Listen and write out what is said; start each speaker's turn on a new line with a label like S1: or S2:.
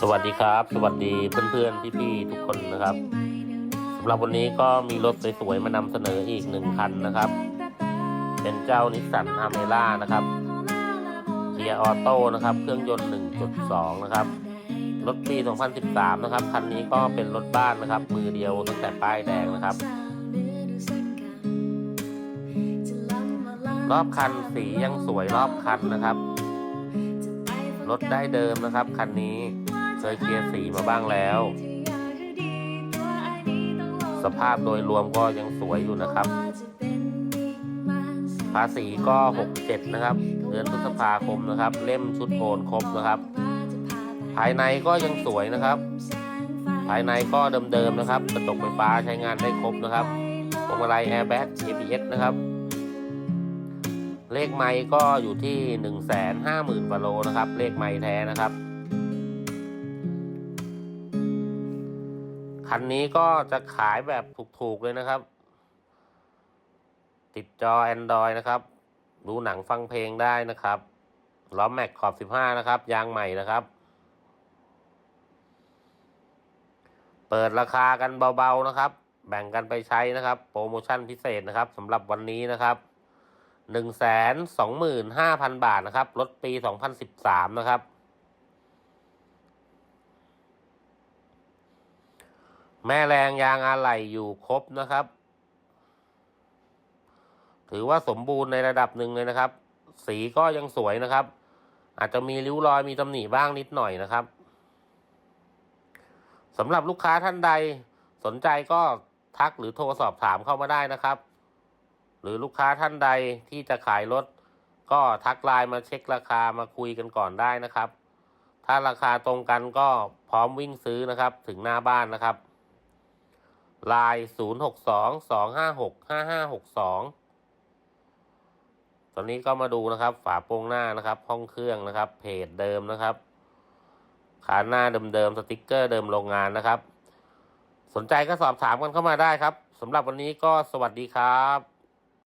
S1: สวัสดีครับ สวัสดีเพื่อนๆพี่ๆทุกคนนะครับสำหรับวันนี้ก็มีรถสวยๆมานำเสนออีกหนึ่งคันนะครับ เป็นเจ้านิสสันอาเมล่านะครับเกียร์ออโต้นะครับ เครื่องยนต์ 1.2 นะครับ รถปี 2013 นะครับ คันนี้ก็เป็นรถบ้านนะครับ มือเดียวตั้งแต่ป้ายแดงนะครับ รอบคันสียังสวยรอบคันนะครับ รถได้เดิมนะครับ คันนี้ เคยเคลียร์สีมาบ้างแล้ว สภาพโดยรวมก็ยังสวยอยู่นะครับ ภาษีก็ 67 นะครับ เดือนพฤษภาคมนะครับ เล่มชุดโอนครบนะครับ ภายในก็ยังสวยนะครับ ภายในก็เดิมๆนะครับกระจกไฟฟ้าใช้งานได้ครบนะครับพวงมาลัยแอร์แบ็ก ABS นะครับเลขไม้ก็อยู่ที่หนึ่งแสนห้าหมื่นกว่าโลนะครับ เลขไม้แท้นะครับ คันนี้ก็จะขายแบบถูกๆเลยนะครับ ติดจอ Android นะครับ ดูหนังฟังเพลงได้นะครับล้อแม็กขอบ 15 นะครับ ยางใหม่นะครับ เปิดราคากันเบาๆนะครับ แบ่งกันไปใช้นะครับ โปรโมชั่นพิเศษนะครับสำหรับวันนี้นะครับหนึ่งแสนสองหมื่นห้าพันบาทนะครับรถปีสองพันสิบสามนะครับ แม่แรงยางอะไหล่อยู่ครบนะครับ ถือว่าสมบูรณ์ในระดับหนึ่งเลยนะครับ สีก็ยังสวยนะครับ อาจจะมีริ้วรอยมีตำหนิบ้างนิดหน่อยนะครับสำหรับลูกค้าท่านใดสนใจก็ทักหรือโทรสอบถามเข้ามาได้นะครับ หรือลูกค้าท่านใดที่จะขายรถ ก็ทักไลน์มาเช็คราคามาคุยกันก่อนได้นะครับ ถ้าราคาตรงกันก็พร้อมวิ่งซื้อนะครับ ถึงหน้าบ้านนะครับ ลน์ศูนย์หกสองสองห้าหกห้าห้าหกสองตอนนี้ก็มาดูนะครับ ฝาโปรงหน้านะครับ ห้องเครื่องนะครับ เพจเดิมนะครับขาหน้าเดิมๆสติกเกอร์เดิมโรงงานนะครับ สนใจก็สอบถามกันเข้ามาได้ครับสำหรับวันนี้ก็สวัสดีครับ